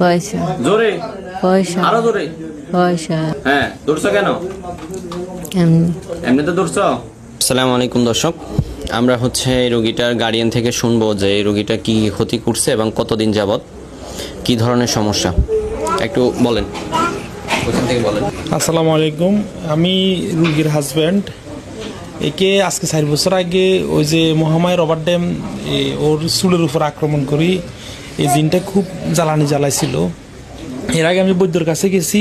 পয়সা। জোরে? পয়সা। আরও জোরে? পয়সা। হ্যাঁ দৌড়ছো কেন? এমনি। এমনিতে দৌড়ছো আসসালামু আলাইকুম দর্শক। আমরা হচ্ছে এই রোগীটার গার্ডিয়ান থেকে শুনব যে এই রোগীটা কি ক্ষতি করছে এবং কতদিন যাবত কি ধরনের সমস্যা। একটু বলেন। ওখান থেকে বলেন। আসসালামু আলাইকুম। আমি রুগীর হাজব্যান্ড একে আজকে চার বছর আগে ওই যে মহামায় রবার ড্যাম এ, ওর চুলের উপর আক্রমণ করি। এই জিনটা খুব জ্বালানি জ্বালাইছিল। এর আগে আমি বৈদ্যর কাছে গেছি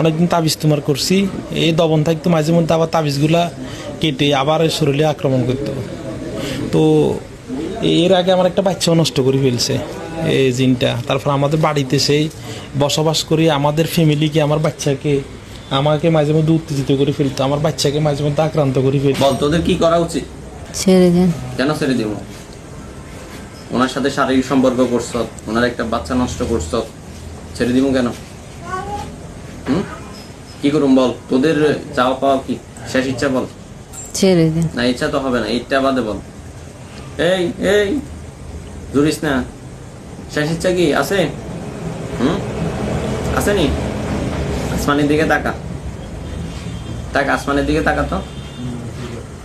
অনেকদিন তাবিজ তোমার করছি। এই দবন থাকতো মাঝে মধ্যে আবার তাবিজগুলা কেটে আবার এই শরীরে আক্রমণ করতো। তো এর আগে আমার একটা বাচ্চাও নষ্ট করে ফেলছে এই জিনটা। তারপর আমাদের বাড়িতে সেই বসবাস করি আমাদের ফ্যামিলিকে আমার বাচ্চাকে আমাকে মাঝে মধ্যে উত্তেজিত করে ফেলতো আমার বাচ্চাকে মাঝে মধ্যে আক্রান্ত করে ফেলতো। তোদের কি করা উচিত? ছেড়ে দেন কেন ছেড়ে দিব? ওনার সাথে শারীরিক সম্পর্ক করছ ওনার একটা বাচ্চা নষ্ট করছ ছেড়ে দিব কেন? হুম? কি করুম বল? তোদের চাওয়া পাওয়া কি? শেষ ইচ্ছা বল? ছেড়ে দেন না ইচ্ছা তো হবে না এইটা বাদে বল। এই এই জুরিস না। শেষ ইচ্ছা কি? আছে? হুম? আছে নি? আসমানের দিকে তাকা। তাকা আসমানের দিকে তাকা তো।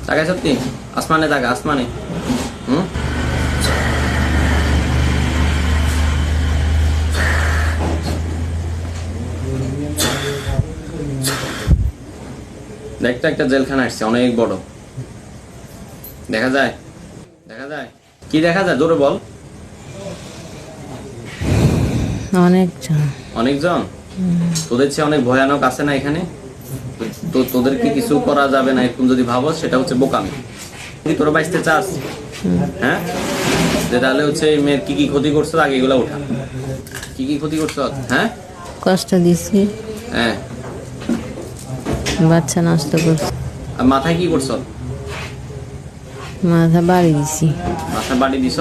তাকায় সত্যি আসমানে তাকা আসমানে। হুম? দেখতে একটা জেলখানা আসছে অনেক বড়। দেখা যায়? দেখা যায়? কি দেখা যায়? জোরে বল। অনেকজন। অনেকজন? তোদের চেয়ে অনেক ভয়ানক আছে না এখানে? তো তোদের কি কিছু করা যাবে না এখন যদি ভাবো সেটা হচ্ছে বোকামি। তোরা বাঁচতে চাস হ্যাঁ? যে তাহলে হচ্ছে মেয়ের কি কি ক্ষতি করছ আগে এগুলো উঠা। কি কি ক্ষতি করছ হ্যাঁ? কষ্ট দিছি। হ্যাঁ। বাচ্চা নষ্ট করছি। মাথায় কি করছ? মাথা বাড়ি দিছি। মাথায় বাড়ি দিছ?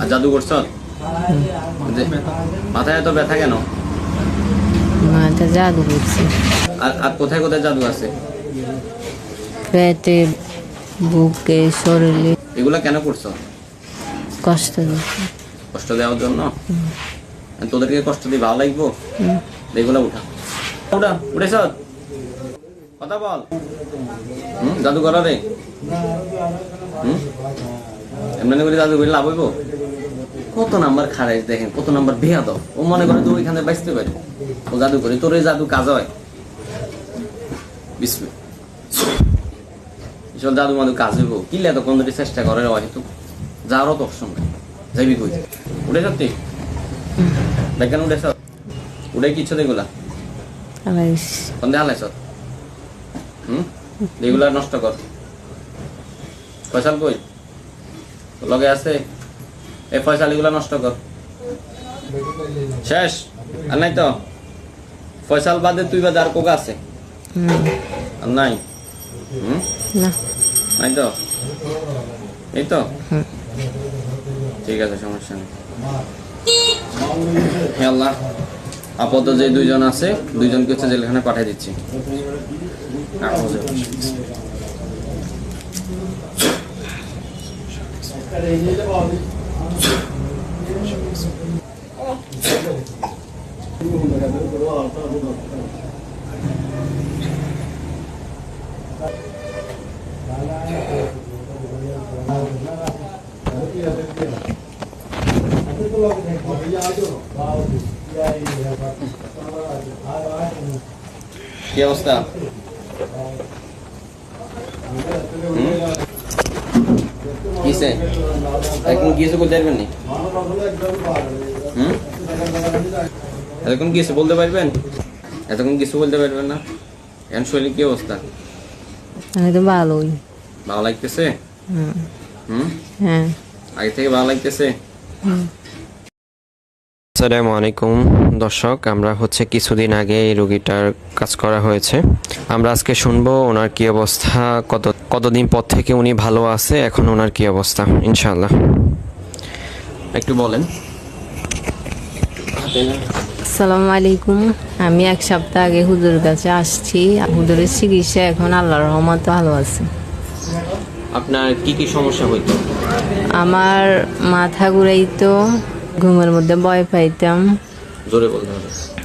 আর জাদু করছ? মাথায় এত ব্যথা কেন? মাথা জাদু করছি। আর আর কোথায় কোথায় জাদু আছে? পেটে বুকে শরীরে। এগুলা কেন করছ? কষ্ট কষ্ট দেওয়ার জন্য? তোদেরকে কষ্ট দিয়ে ভালো লাগবো? এগুলা উঠা। উঠা উঠেছ? কথা বল। হুম জাদু করা রে হুম? এমনি করে জাদু করে লাভ হইব? কত নাম্বার খারাই দেখেন কত নাম্বার দাও ও মনে করে তো ওইখানে বাঁচতে পারে ও জাদু করে তোর এই জাদু কাজ হয়। এসব জাদু মাদু কাজ হইব। কি এত কোন চেষ্টা করে হয়তো যাওয়ারও তো অপশন নাই। যাবি কই? উঠে সত্যি দেখেন উঠেছ? উঠে কি ইচ্ছা দেখগুলা সন্দেহ হালাইছ? হুম? এগুলা নষ্ট কর। ফয়সাল কই? লগে আছে? এই ফয়সাল এগুলা নষ্ট কর। শেষ? আর নাই তো? ফয়সাল বাদে তুই বাদে আর কোকা আছে? আর নাই? হুম? নাই তো? এই তো? ঠিক আছে সমস্যা নেই। আল্লাহ। আপাতত যে দুইজন আছে দুইজনকে হচ্ছে জেলখানে পাঠিয়ে দিচ্ছি। কি অবস্থা? কিসে? এখন গিয়েছে বলতে পারবেন নি? হুম? এতক্ষণ গিয়েছে বলতে পারবেন? এতক্ষণ কিছু বলতে পারবেন না। এখন শরীর কি অবস্থা? তো ভালোই। ভালো লাগতেছে? হুম। হুম? হ্যাঁ। আগে থেকে ভালো লাগতেছে? হুম। আসসালামু আলাইকুম দর্শক। আমরা হচ্ছে কিছুদিন আগে এই রোগীটার কাজ করা হয়েছে। আমরা আজকে শুনব ওনার কি অবস্থা কত কতদিন পর থেকে উনি ভালো আছে এখন ওনার কি অবস্থা ইনশাল্লাহ একটু বলেন। আসসালামু আলাইকুম। আমি এক সপ্তাহ আগে হুজুরের কাছে আসছি। হুজুরের চিকিৎসা এখন আল্লাহর রহমত ভালো আছে। আপনার কি কি সমস্যা হইতো? আমার মাথা ঘুরাইতো ঘুমের মধ্যে ভয় পাইতাম। জোরে বলতে হবে।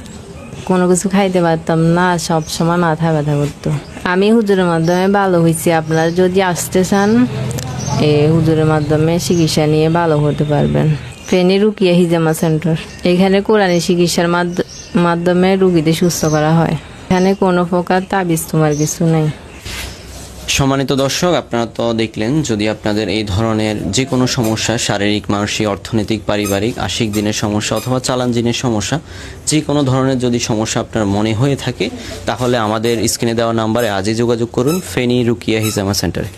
কোনো কিছু খাইতে পারতাম না সব সময় মাথা ব্যথা করতো। আমি হুজুরের মাধ্যমে ভালো হয়েছি আপনারা যদি আসতে চান এ হুজুরের মাধ্যমে চিকিৎসা নিয়ে ভালো হতে পারবেন। ফেনী রুকিয়া হিজামা সেন্টার। এখানে কোরআনি চিকিৎসার মাধ্য- মাধ্যমে রুগীদের সুস্থ করা হয়। এখানে কোনো প্রকার তাবিজ তোমার কিছু নেই। সম্মানিত দর্শক, আপনারা তো দেখলেন যদি আপনাদের এই ধরনের যে কোনো সমস্যা, শারীরিক, মানসিক, অর্থনৈতিক, পারিবারিক, আশিক দিনের সমস্যা অথবা চালান দিনের সমস্যা যে কোনো ধরনের যদি সমস্যা আপনার মনে হয়ে থাকে, তাহলে আমাদের স্ক্রিনে দেওয়া নাম্বারে আজই যোগাযোগ করুন, ফেনি রুকিয়া হিজামা সেন্টারে।